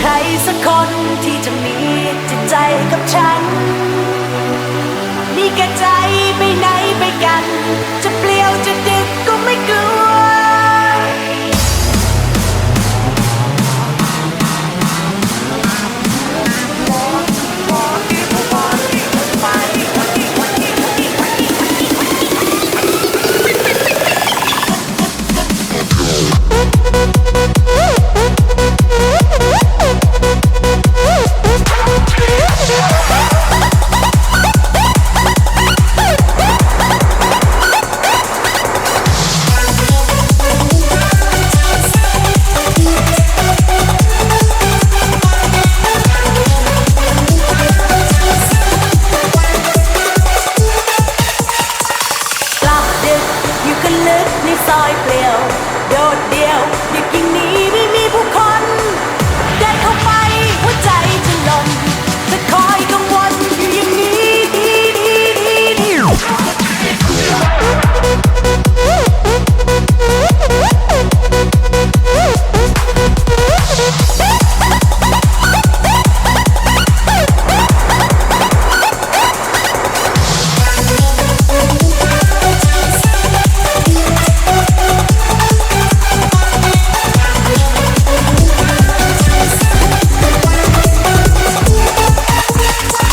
ใครสักคนที่จะมีจิตใจกับฉัน ในซอยเปลี่ยว โดดเดี่ยวอยากยิ่งหนี